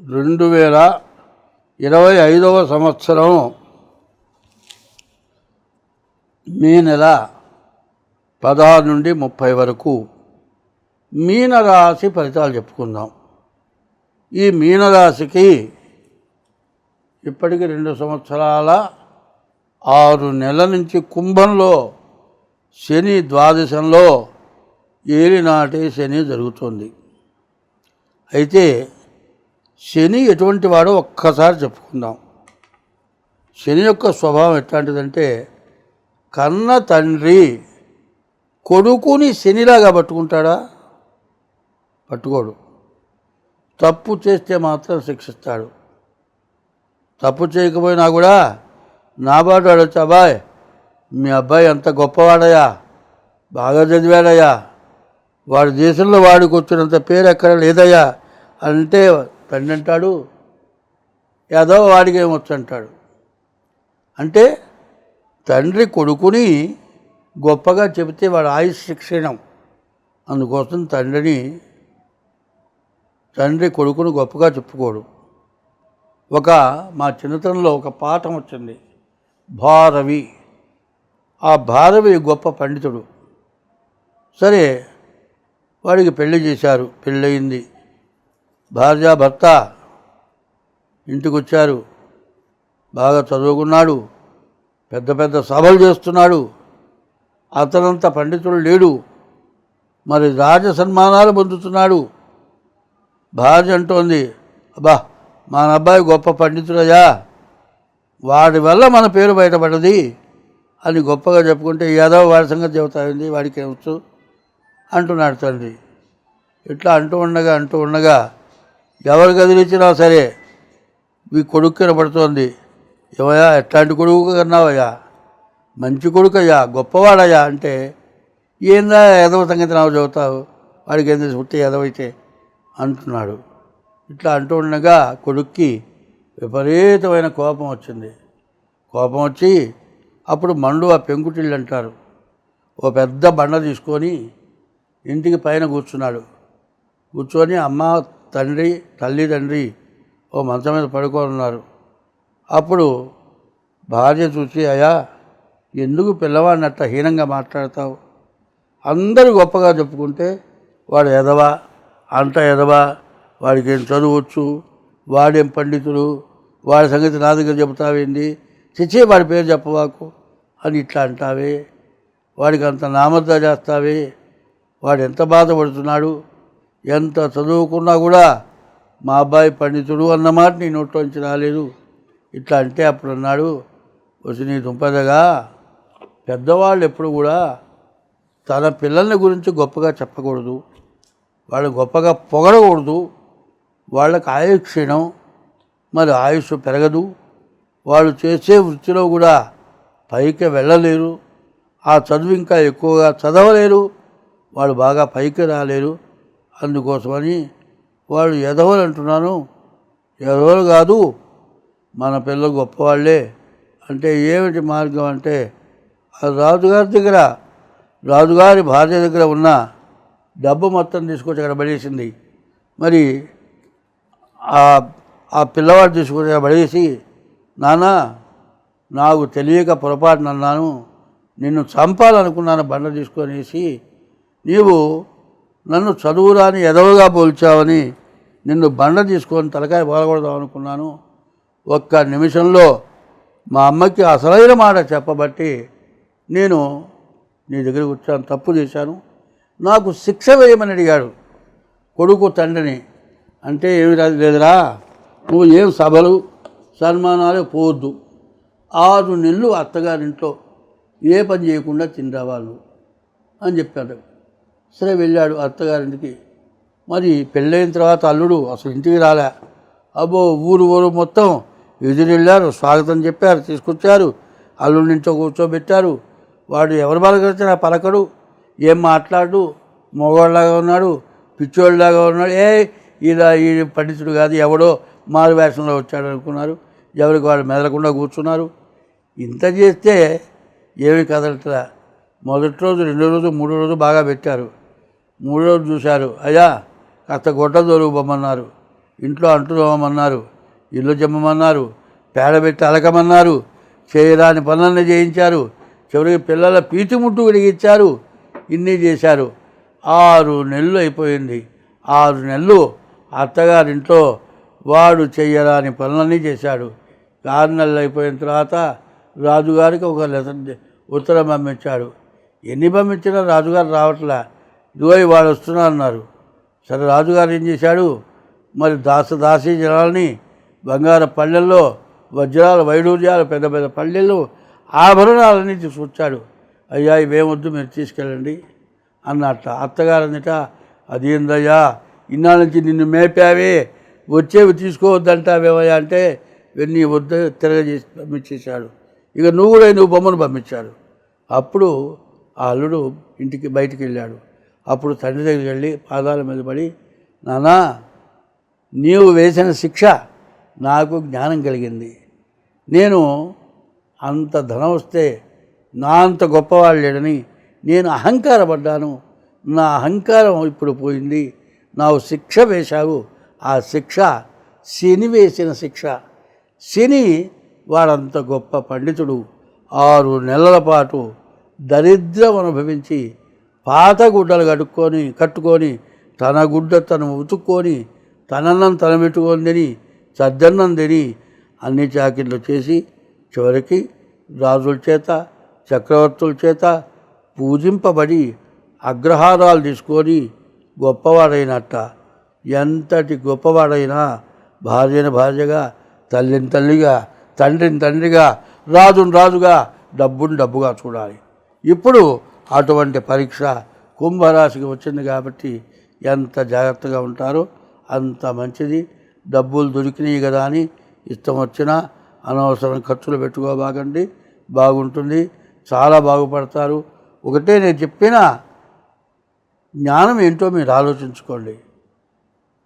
రెండు వేల ఇరవై ఐదవ సంవత్సరం మే నెల పదహారు నుండి ముప్పై వరకు మీనరాశి ఫలితాలు చెప్పుకుందాం. ఈ మీనరాశికి ఇప్పటికి రెండు సంవత్సరాల ఆరు నెలల నుంచి కుంభంలో శని ద్వాదశంలో ఏలినాటి శని జరుగుతుంది. అయితే శని ఎటువంటి వాడో ఒక్కసారి చెప్పుకుందాం. శని యొక్క స్వభావం ఎట్లాంటిదంటే కన్న తండ్రి కొడుకుని శనిలాగా పట్టుకుంటాడా? పట్టుకోడు. తప్పు చేస్తే మాత్రం శిక్షిస్తాడు. తప్పు చేయకపోయినా కూడా నా బాటు వాడొచ్చు అబ్బాయి మీ అబ్బాయి ఎంత గొప్పవాడయ్యా బాగా చదివాడయ్యా వాడి దేశంలో వాడికి వచ్చినంత పేరు ఎక్కడ లేదయ్యా అంటే తండ్రి అంటాడు యాదవ వాడికి ఏమొచ్చు అంటాడు. అంటే తండ్రి కొడుకుని గొప్పగా చెబితే వాడు ఆయుష్ శిక్షణం. అందుకోసం తండ్రిని తండ్రి కొడుకును గొప్పగా చెప్పుకోడు. ఒక మా చిన్నతనంలో ఒక పాఠం వచ్చింది భారవి. ఆ భారవి గొప్ప పండితుడు. సరే వాడికి పెళ్ళి చేశారు పెళ్ళయింది భార్య భర్త ఇంటికి వచ్చారు బాగా చదువుకున్నాడు. పెద్ద పెద్ద సభలు చేస్తున్నాడు. అతనంత పండితుడు లేడు. మరి రాజ సన్మానాలు పొందుతున్నాడు. భార్య అంటోంది అబ్బా మా అబ్బాయి గొప్ప పండితుడయ్యా. వాడి వల్ల మన పేరు బయటపడది అని గొప్పగా చెప్పుకుంటే యాదవ వాడి సంగతి చెబుతాయింది వాడికి వచ్చు? అంటున్నాడు తండ్రి. ఇట్లా అంటూ ఉండగా అంటూ ఉండగా ఎవరు కదిలించినా సరే మీ కొడుకు కనబడుతోంది ఏమయ్యా ఎట్లాంటి కొడుకు కన్నావయ్యా? మంచి కొడుకు అయ్యా గొప్పవాడయ్యా అంటే ఏందా ఎదవ సంగతి నాకు చెబుతావు వాడికి ఏంది పుట్టి ఎదవైతే అంటున్నాడు. ఇట్లా అంటూ ఉండగా కొడుక్కి విపరీతమైన కోపం వచ్చింది. కోపం వచ్చి అప్పుడు మండు ఆ పెంకుటిల్లు అంటారు. ఓ పెద్ద బండ తీసుకొని ఇంటికి పైన కూర్చున్నాడు. కూర్చొని అమ్మ తండ్రి తల్లి తండ్రి ఓ మంచం మీద పడుకోనున్నారు. అప్పుడు భార్య చూసి అయ్యా ఎందుకు పిల్లవాడిని అట్ట హీనంగా మాట్లాడతావు? అందరూ గొప్పగా చెప్పుకుంటే వాడు ఎదవా? అంట ఎదవా? వాడికి ఏం చదువచ్చు? వాడేం పండితుడు? వాడి సంగతి నా దగ్గర చెబుతావేంది చిచ్చే వాడి పేరు చెప్పవాకు అని ఇట్లా అంటావే? వాడికి అంత నామర్ద చేస్తావే? వాడు ఎంత బాధపడుతున్నాడు? ఎంత చదువుకున్నా కూడా మా అబ్బాయి పండితుడు అన్నమాట నీ నోట్లోంచి రాలేదు. ఇట్లా అంటే అప్పుడు అన్నాడు వచ్చి నీ దుంపదగా. పెద్దవాళ్ళు ఎప్పుడు కూడా తన పిల్లల గురించి గొప్పగా చెప్పకూడదు. వాళ్ళు గొప్పగా పొగడకూడదు. వాళ్ళకి ఆయుష్ క్షీణం మరి ఆయుష్ పెరగదు. వాళ్ళు చేసే వృత్తిలో కూడా పైకి వెళ్ళలేరు. ఆ చదువు ఇంకా ఎక్కువగా చదవలేరు. వాళ్ళు బాగా పైకి రాలేరు. అందుకోసమని వాళ్ళు ఎదవలు అంటున్నాను. ఎదవలు కాదు మన పిల్లలు గొప్పవాళ్ళే అంటే ఏమిటి మార్గం అంటే ఆ రాజుగారి దగ్గర రాజుగారి భార్య దగ్గర ఉన్న డబ్బు మొత్తం తీసుకొచ్చి అక్కడ పడేసింది. మరి ఆ ఆ పిల్లవాడు తీసుకొచ్చి అక్కడ పడేసి నానా నాకు తెలియక పొరపాటున అన్నాను నిన్ను చంపాలనుకున్నాను బండ తీసుకొనేసి నీవు నన్ను చదువురాని ఎదవగా పోల్చావని నిన్ను బండ తీసుకొని తలకాయ బాలకూడదాం అనుకున్నాను. ఒక్క నిమిషంలో మా అమ్మకి అసలైన మాట చెప్పబట్టి నేను నీ దగ్గరికి వచ్చాను తప్పు చేశాను. నాకు శిక్ష వేయమని అడిగాడు కొడుకు తండ్రిని. అంటే ఏమి లేదురా నువ్వు ఏం సభలు సన్మానాలు పోవద్దు. ఆరు నెలలు అత్తగారింట్లో ఏ పని చేయకుండా తింటావా వాళ్ళు అని చెప్పాడు. సరే వెళ్ళాడు అత్తగారింటికి. మరి పెళ్ళైన తర్వాత అల్లుడు అసలు ఇంటికి రాలే. అబ్బో ఊరు ఊరు మొత్తం ఎదురెళ్ళారు స్వాగతం చెప్పారు తీసుకొచ్చారు అల్లుడి ఇంట్లో కూర్చోబెట్టారు. వాడు ఎవరు పలకరిచినా పలకడు. ఏం మాట్లాడు? మగవాళ్ళలాగా ఉన్నాడు పిచ్చోళ్ళలాగా ఉన్నాడు. ఏ ఇలా ఈ పండితుడు కాదు ఎవడో మారు వేషంలో వచ్చాడు అనుకున్నారు. ఎవరికి వాళ్ళు మెదలకుండా కూర్చున్నారు. ఇంత చేస్తే ఏమి కదలట్లా? మొదటి రోజు రెండో రోజు మూడో రోజు బాగా పెట్టారు. మూడో రోజు చూశారు అయ్యా కాస్త గొడ్డ దొరుకుపోమన్నారు ఇంట్లో అంటు దోమన్నారు ఇల్లు జమ్మమన్నారు పేడ పెట్టి అలకమన్నారు చేయరాని పనులన్నీ చేయించారు. చివరికి పిల్లల పీతి ముట్టు వెలిగించారు ఇన్ని చేశారు. ఆరు నెలలు అయిపోయింది. ఆరు నెలలు అత్తగారింట్లో వాడు చెయ్యరాని పనులన్నీ చేశాడు. ఆరు నెలలు అయిపోయిన తర్వాత రాజుగారికి ఒక లెటర్ ఉత్తరం పంపించాడు. ఎన్ని పంపించినా రాజుగారు రావట్లే. ఇదిగో వాడు వస్తున్నా అన్నారు. సరే రాజుగారు ఏం చేశాడు? మరి దాస దాసీ జనాల్ని బంగార పల్లెల్లో వజ్రాలు వైడూర్యాలు పెద్ద పెద్ద పల్లెలు ఆభరణాలన్నీ తీసుకొచ్చాడు. అయ్యా ఇవేమొద్దు మీరు తీసుకెళ్ళండి అన్నట్ట. అత్తగారందిట అది అదేందయ్యా ఇన్నాళ్ళ నుంచి నిన్ను మేపావే వచ్చేవి తీసుకోవద్దంటావేమయ్యా? అంటే వెన్నీ వద్ద తిరగజేసి పంపించేశాడు. ఇక నువ్వు కూడా నువ్వు బొమ్మను పంపించాడు అప్పుడు ఆ అల్లుడు ఇంటికి బయటికి వెళ్ళాడు. అప్పుడు తండ్రి దగ్గరికి వెళ్ళి పాదాల మీద పడి నానా నీవు వేసిన శిక్ష నాకు జ్ఞానం కలిగింది. నేను అంత ధనం వస్తే నా అంత గొప్పవాళ్ళేడని నేను అహంకారపడ్డాను. నా అహంకారం ఇప్పుడు పోయింది. నాకు శిక్ష వేశావు. ఆ శిక్ష శని వేసిన శిక్ష. శని వాడంత గొప్ప పండితుడు. ఆరు నెలల పాటు దరిద్రం అనుభవించి పాత గుడ్డలు కట్టుకొని కట్టుకొని తన గుడ్డ తను ఉతుక్కొని తనన్నం తన పెట్టుకొని తిని సద్దన్నం తిని అన్ని చాకిళ్ళు చేసి చివరికి రాజుల చేత చక్రవర్తుల చేత పూజింపబడి అగ్రహారాలు తీసుకొని గొప్పవాడైనట్ట. ఎంతటి గొప్పవాడైనా భార్యని భార్యగా తల్లిని తల్లిగా తండ్రిని తండ్రిగా రాజుని రాజుగా డబ్బుని డబ్బుగా చూడాలి. ఇప్పుడు అటువంటి పరీక్ష కుంభరాశికి వచ్చింది కాబట్టి ఎంత జాగ్రత్తగా ఉంటారో అంత మంచిది. డబ్బులు దొరికినాయి కదా అని ఇష్టం వచ్చినా అనవసరం ఖర్చులు పెట్టుకోబాగండి బాగుంటుంది. చాలా బాగుపడతారు. ఒకటే నేను చెప్పిన జ్ఞానం ఏంటో మీరు ఆలోచించుకోండి.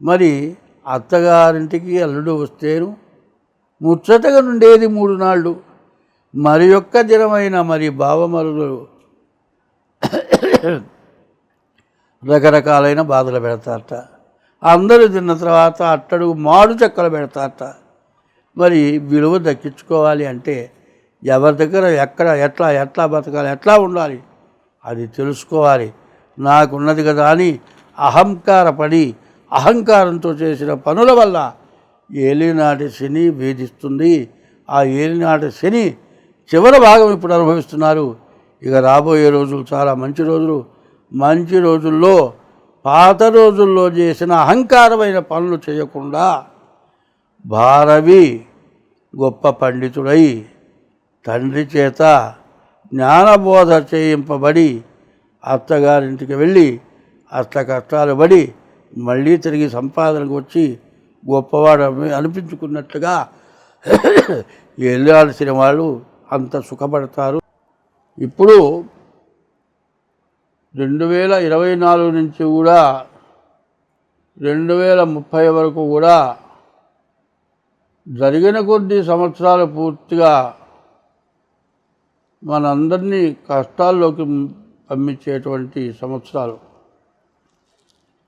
మరి అత్తగారింటికి అల్లుడు వస్తేను ముచ్చటగా నుండేది మూడు నాళ్ళు. మరి యొక్క దినమైన మరి భావమరులు రకరకాలైన బాధలు పెడతారట. అందరూ తిన్న తర్వాత అట్టడు మాడు చెక్కలు పెడతారట. మరి విలువ దక్కించుకోవాలి అంటే ఎవరి దగ్గర ఎక్కడ ఎట్లా ఎట్లా బతకాలి ఎట్లా ఉండాలి అది తెలుసుకోవాలి. నాకున్నది కదా అని అహంకారపడి అహంకారంతో చేసిన పనుల వల్ల ఏలినాటి శని వేధిస్తుంది. ఆ ఏలినాటి శని చివరి భాగం ఇప్పుడు అనుభవిస్తున్నారు. ఇక రాబోయే రోజులు చాలా మంచి రోజులు. మంచి రోజుల్లో పాత రోజుల్లో చేసిన అహంకారమైన పనులు చేయకుండా భారవి గొప్ప పండితుడై తండ్రి చేత జ్ఞానబోధ చేయింపబడి అత్తగారింటికి వెళ్ళి అత్త కష్టాలు పడి మళ్ళీ తిరిగి సంపాదనకు వచ్చి గొప్పవాడు అనిపించుకున్నట్టుగా అనిపించుకున్నట్లుగా వెళ్ళాల్సిన వాళ్ళు అంత సుఖపడతారు. ఇప్పుడు రెండు వేల ఇరవై నాలుగు నుంచి కూడా రెండు వేల ముప్పై వరకు కూడా జరిగిన కొద్ది సంవత్సరాలు పూర్తిగా మనందరినీ కష్టాల్లోకి పంపించేటువంటి సంవత్సరాలు.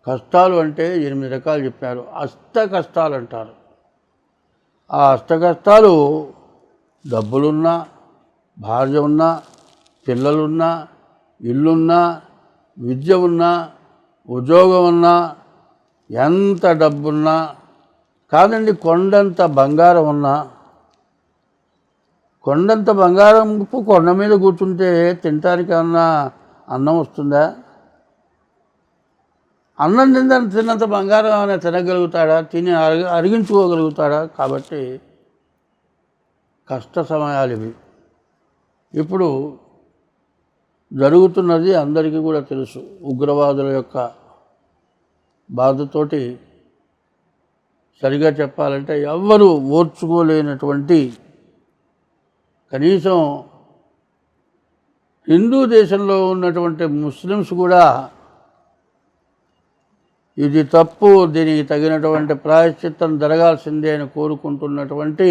కష్టాలు అంటే ఎనిమిది రకాలు చెప్పారు. అష్ట కష్టాలు అంటారు ఆ అష్ట కష్టాలు డబ్బులున్నా భార్య ఉన్నా పిల్లలున్నా ఇల్లున్నా విద్య ఉన్నా ఉద్యోగం ఉన్నా ఎంత డబ్బున్నా కాదండి కొండంత బంగారం ఉన్నా కొండంత బంగారం కొండ మీద కూర్చుంటే తినటానికి అన్నా అన్నం వస్తుందా? అన్నం తిన్న తిన్నంత బంగారం ఏమైనా తినగలుగుతాడా? తిని అరిగించుకోగలుగుతాడా? కాబట్టి కష్ట సమయాలు ఇవి. ఇప్పుడు జరుగుతున్నది అందరికీ కూడా తెలుసు. ఉగ్రవాదుల యొక్క బాధతోటి సరిగా చెప్పాలంటే ఎవ్వరూ ఓర్చుకోలేనటువంటి కనీసం హిందూ దేశంలో ఉన్నటువంటి ముస్లిమ్స్ కూడా ఇది తప్పు దీనికి తగినటువంటి ప్రాయశ్చిత్తం జరగాల్సిందే అని కోరుకుంటున్నటువంటి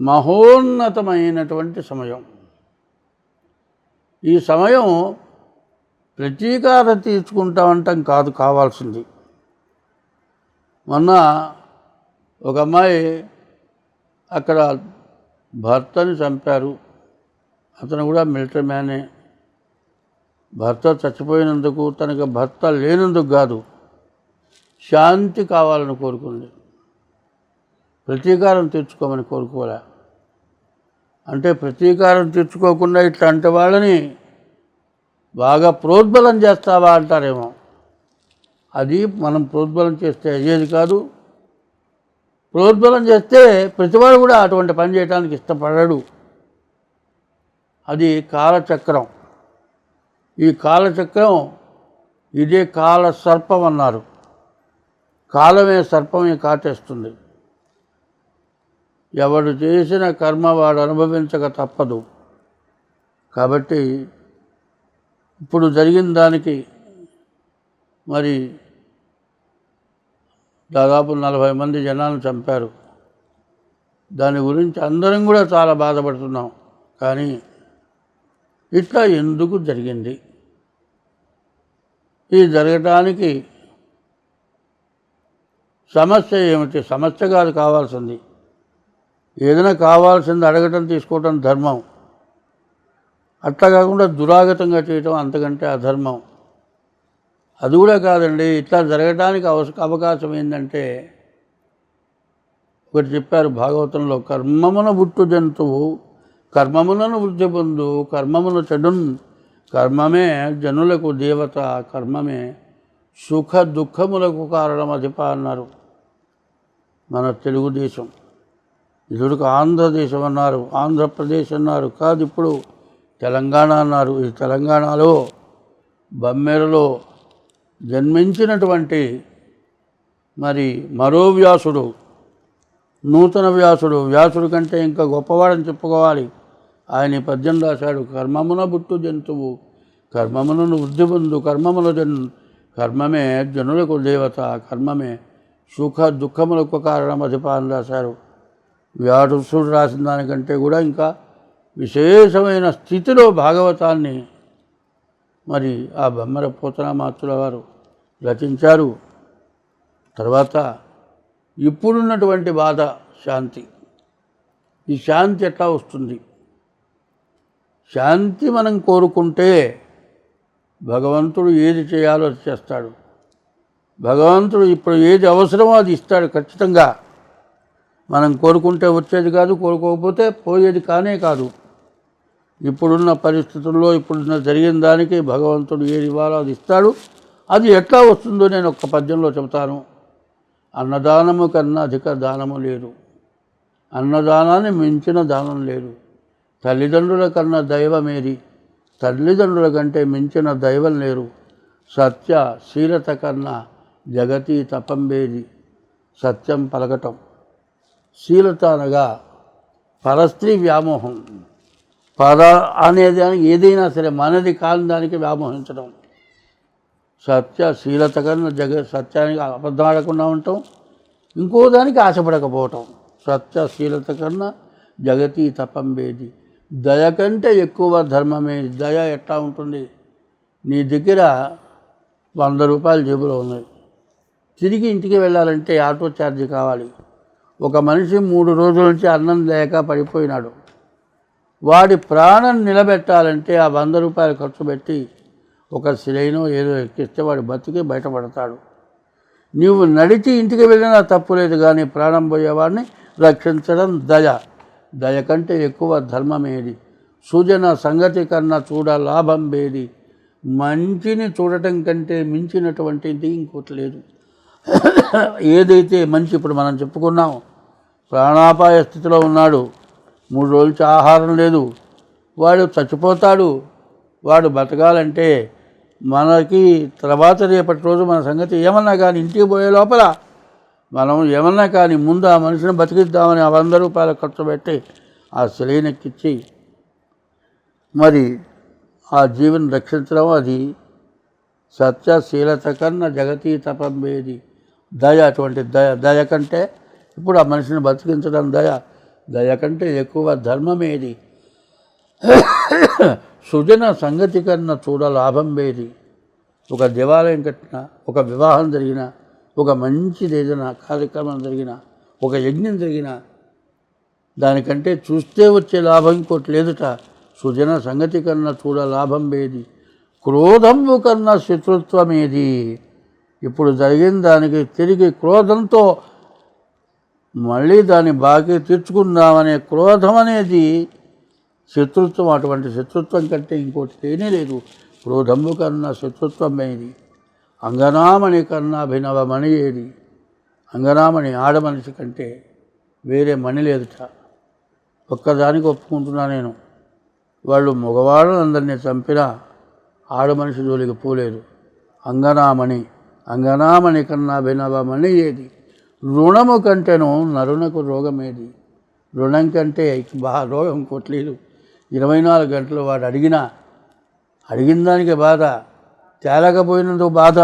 మహోన్నతమైనటువంటి సమయం. ఈ సమయం ప్రతీకారం తీర్చుకుంటామంటాం కాదు కావాల్సింది. మొన్న ఒక అమ్మాయి అక్కడ భర్తని చంపారు. అతను కూడా మిలిటరీ మ్యానే. భర్త చచ్చిపోయినందుకు తనకు భర్త లేనందుకు కాదు శాంతి కావాలని కోరుకుంది. ప్రతీకారం తీర్చుకోమని కోరుకోలే. అంటే ప్రతీకారం తీర్చుకోకుండా ఇట్లాంటి వాళ్ళని బాగా ప్రోద్బలం చేస్తావా అంటారేమో. అది మనం ప్రోద్బలం చేస్తే అయ్యేది కాదు. ప్రోద్బలం చేస్తే ప్రతివాడు కూడా అటువంటి పని చేయడానికి ఇష్టపడడు. అది కాలచక్రం. ఈ కాలచక్రం ఇదే కాల సర్పం అన్నారు. కాలమే సర్పమే కాటేస్తుంది. ఎవడు చేసిన కర్మ వాడు అనుభవించక తప్పదు. కాబట్టి ఇప్పుడు జరిగిన దానికి మరి దాదాపు నలభై మంది జనాలను చంపారు. దాని గురించి అందరం కూడా చాలా బాధపడుతున్నాం. కానీ ఇట్లా ఎందుకు జరిగింది? ఈ జరగటానికి సమస్య ఏమిటి? సమస్య కాదు కావాల్సింది. ఏదైనా కావాల్సింది అడగటం తీసుకోవటం ధర్మం. అట్లా కాకుండా దురాగతంగా చేయటం అంతకంటే అధర్మం. అది కూడా కాదండి. ఇట్లా జరగడానికి అవస అవకాశం ఏంటంటే ఒకటి చెప్పారు భాగవతంలో కర్మమున పుట్టు జంతువు కర్మమునను వృద్ధి పొందు కర్మమున చెడున్ కర్మమే జనులకు దేవత కర్మమే సుఖ దుఃఖములకు కారణం అధిప అన్నారు మన తెలుగుదేశం. ఇదుడుకు ఆంధ్రదేశం అన్నారు ఆంధ్రప్రదేశ్ అన్నారు. కాదు ఇప్పుడు తెలంగాణ అన్నారు. ఈ తెలంగాణలో బమ్మెరలో జన్మించినటువంటి మరి మరో వ్యాసుడు నూతన వ్యాసుడు. వ్యాసుడు కంటే ఇంకా గొప్పవాడని చెప్పుకోవాలి. ఆయన పద్యం రాశాడు కర్మమున బుట్టు జంతువు కర్మమును వృద్ధి పొందు కర్మముల జన్ కర్మమే జనులకు దేవత కర్మమే సుఖ దుఃఖములకు కారణం అధిప రాశారు. వ్యాసుడు రాసిన దానికంటే కూడా ఇంకా విశేషమైన స్థితిలో భాగవతాన్ని మరి ఆ బొమ్మర పోతనామాతుల వారు రచించారు. తర్వాత ఇప్పుడున్నటువంటి బాధ శాంతి. ఈ శాంతి ఎట్లా వస్తుంది? శాంతి మనం కోరుకుంటే భగవంతుడు ఏది చేయాలో అది చేస్తాడు. భగవంతుడు ఇప్పుడు ఏది అవసరమో అది ఇస్తాడు ఖచ్చితంగా. మనం కోరుకుంటే వచ్చేది కాదు కోరుకోకపోతే పోయేది కానే కాదు. ఇప్పుడున్న పరిస్థితుల్లో ఇప్పుడున్న జరిగిన దానికి భగవంతుడు ఏది ఇవ్వాలో అది ఇస్తాడు? అది ఎట్లా వస్తుందో నేను ఒక్క పద్యంలో చెబుతాను. అన్నదానము కన్నా అధిక దానము లేదు. అన్నదానాన్ని మించిన దానం లేదు. తల్లిదండ్రుల కన్నా దైవమేది. తల్లిదండ్రుల కంటే మించిన దైవం లేరు. సత్య శీలత కన్నా జగతి తపంబేది. సత్యం పలకటం. శీలత అనగా పరస్త్రీ వ్యామోహం. పర అనేది ఏదైనా సరే మనది కాని దానికి వ్యామోహించడం. సత్య శీలత కన్నా జగ సత్యానికి అబద్ధం ఆడకుండా ఉండటం ఇంకో దానికి ఆశపడకపోవటం. సత్యశీలత కన్నా జగతి తపంబేది. దయ కంటే ఎక్కువ ధర్మమే. దయ ఎట్లా ఉంటుంది? నీ దగ్గర వంద రూపాయలు జేబులో ఉన్నాయి. తిరిగి ఇంటికి వెళ్ళాలంటే ఆటో ఛార్జీ కావాలి. ఒక మనిషి మూడు రోజుల నుంచి అన్నం లేక పడిపోయినాడు. వాడి ప్రాణం నిలబెట్టాలంటే ఆ వంద రూపాయలు ఖర్చు పెట్టి ఒక సిలైనో ఏదో ఎక్కిస్తే వాడు బతికి బయటపడతాడు. నీవు నడిచి ఇంటికి వెళ్ళినా తప్పులేదు కానీ ప్రాణం పోయేవాడిని రక్షించడం దయ. దయ కంటే ఎక్కువ ధర్మమేది సూచన సంగతి కన్నా చూడ లాభం వేది మంచిని చూడటం కంటే మించినటువంటిది ఇంకోటి లేదు. ఏదైతే మంచి ఇప్పుడు మనం చెప్పుకున్నామో ప్రాణాపాయ స్థితిలో ఉన్నాడు. మూడు రోజుల నుంచి ఆహారం లేదు. వాడు చచ్చిపోతాడు. వాడు బతకాలంటే మనకి తర్వాత రేపటి రోజు మన సంగతి ఏమన్నా కానీ ఇంటికి పోయే లోపల మనం ఏమన్నా కానీ ముందు ఆ మనిషిని బతికిద్దామని వంద రూపాయలు ఖర్చు పెట్టి ఆ శిలైనెక్కిచ్చి మరి ఆ జీవిని రక్షించడం అది సత్యశీలత కన్నా జగతీ తపంబేది దయ అటువంటి దయ దయ కంటే ఇప్పుడు ఆ మనిషిని బతికించడం దయ దయ కంటే ఎక్కువ ధర్మమేది సుజన సంగతి కన్నా చూడ లాభం వేది ఒక దేవాలయం కట్టిన ఒక వివాహం జరిగిన ఒక మంచిది ఏదైనా కార్యక్రమం జరిగిన ఒక యజ్ఞం జరిగిన దానికంటే చూస్తే వచ్చే లాభం ఇంకోటి లేదుట. సుజన సంగతి కన్నా చూడ లాభం వేది క్రోధము కన్నా శత్రుత్వమేది ఇప్పుడు జరిగిన దానికి తిరిగి క్రోధంతో మళ్ళీ దాన్ని బాకీ తీర్చుకుందామనే క్రోధం అనేది శత్రుత్వం అటువంటి శత్రుత్వం కంటే ఇంకోటి తేనే లేదు. క్రోధము కన్నా శత్రుత్వమేది. అంగనామణి కన్నా అభినవమణి ఏది అంగనామణి ఆడమనిషి కంటే వేరే మణి లేదుట. ఒక్కదానికి ఒప్పుకుంటున్నా నేను. వాళ్ళు మగవాళ్ళందరినీ చంపినా ఆడమనిషి జోలికి పోలేదు. అంగనామణి అంగనామణి కన్నా భినవమణి ఏది రుణము కంటేను నరునకు రోగమేది. రుణం కంటే బాగా రోగం కొట్టలేదు. ఇరవై నాలుగు గంటలు వాడు అడిగినా అడిగిన దానికి బాధ. తేలకపోయినందుకు బాధ.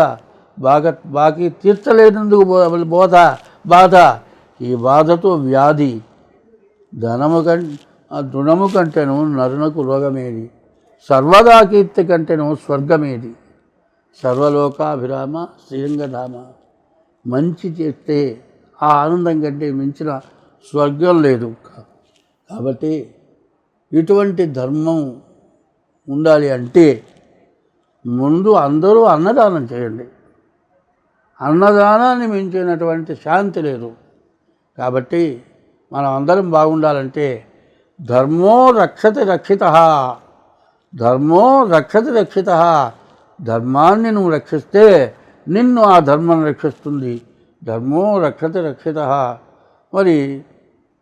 బాగా బాకీ తీర్చలేనందుకు బోధ బాధ. ఈ బాధతో వ్యాధి. ధనము కం ఆ కంటేను నరునకు రోగమేది. సర్వదా కీర్తి కంటేను స్వర్గమేది. సర్వలోకాభిరామ శ్రీరంగధామ. మంచి చేస్తే ఆ ఆనందం కంటే మించిన స్వర్గం లేదు. కాబట్టి ఇటువంటి ధర్మం ఉండాలి అంటే ముందు అందరూ అన్నదానం చేయండి. అన్నదానాన్ని మించినటువంటి శాంతి లేదు. కాబట్టి మనం అందరం బాగుండాలంటే ధర్మో రక్షతి రక్షిత ధర్మో రక్షతి రక్షిత ధర్మాన్ని నువ్వు రక్షిస్తే నిన్ను ఆ ధర్మం రక్షిస్తుంది. ధర్మో రక్షతి రక్షిత. మరి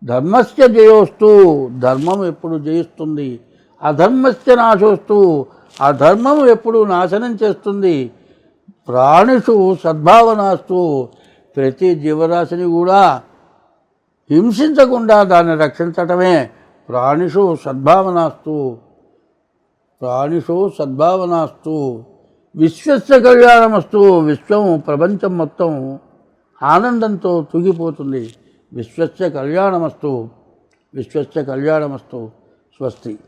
ధర్మస్య జయోస్తు ధర్మం ఎప్పుడు జయిస్తుంది? అధర్మస్య నాశోస్తు అధర్మం ఎప్పుడు నాశనం చేస్తుంది? ప్రాణిషు సద్భావనాస్తు ప్రతి జీవరాశిని కూడా హింసించకుండా దాన్ని రక్షించటమే ప్రాణిషు సద్భావనాస్తు. ప్రాణిషు సద్భావనాస్తు. విశ్వస్య కళ్యాణమస్తు విశ్వం ప్రపంచం మొత్తం ఆనందంతో తూగిపోతుంది. విశ్వస్య కళ్యాణమస్తు విశ్వస్య కళ్యాణమస్తు స్వస్తి.